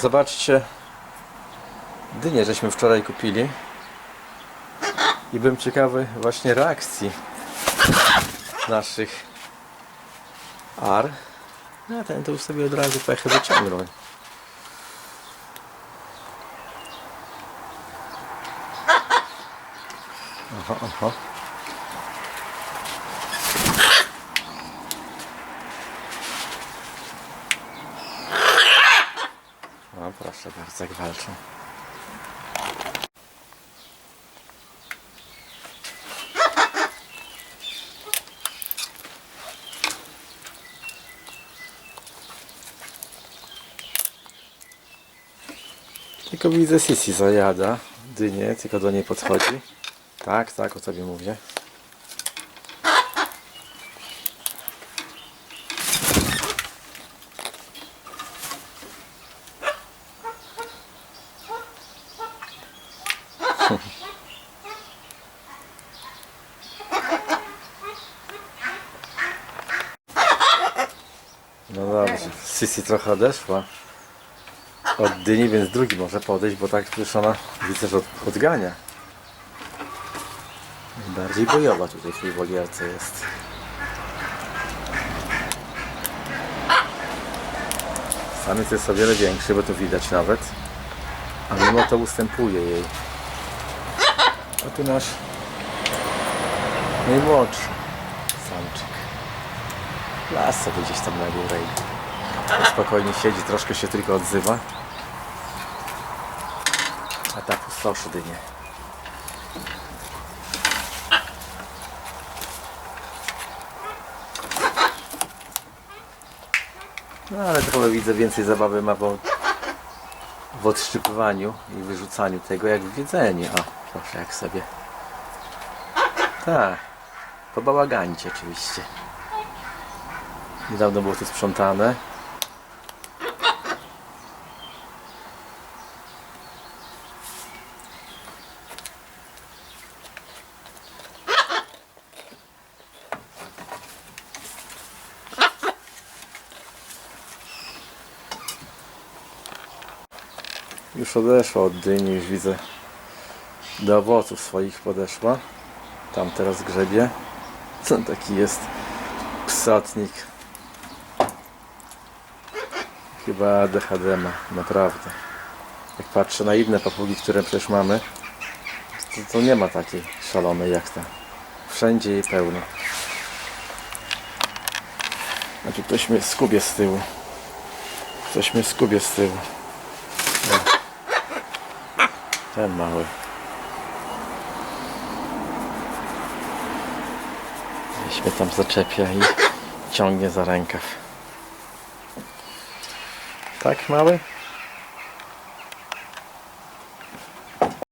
Zobaczcie, dynię żeśmy wczoraj kupili i byłem ciekawy właśnie reakcji naszych ar. No ten to już sobie od razu pechy wyciągnął. Aha, aha. No proszę bardzo, jak walczą. Tylko widzę Sisi zajada dynię, tylko do niej podchodzi. Tak, tak, o tobie mówię. No dobrze, Sisi trochę odeszła od dyni, więc drugi może podejść, bo tak przecież ona widzę, że od, odgania. Bardziej bojowa tutaj w tej wolierce jest. Samiec jest o wiele większy, bo to widać nawet. A mimo to ustępuje jej. A tu nasz najmłodszy samczyk. Las sobie gdzieś tam na górę i spokojnie siedzi, troszkę się tylko odzywa. A tak pustoszy dynie. No ale trochę widzę więcej zabawy ma w, w odszczypywaniu i wyrzucaniu tego jak w jedzeniu. Proszę jak sobie. Tak. Po bałaganicie oczywiście. Niedawno było to sprzątane. Już odeszła od dyni, już widzę do owoców swoich podeszła. Tam teraz grzebie. Co taki jest psotnik. Chyba DHD ma, naprawdę. Jak patrzę na inne papugi, które przecież mamy, to, to nie ma takiej szalonej jak ta. Wszędzie jej pełno. A tu ktoś mnie skubie z tyłu. Ktoś mnie skubie z tyłu. Ten mały. Gdzieś mnie tam zaczepia i ciągnie za rękaw. Tak, mały?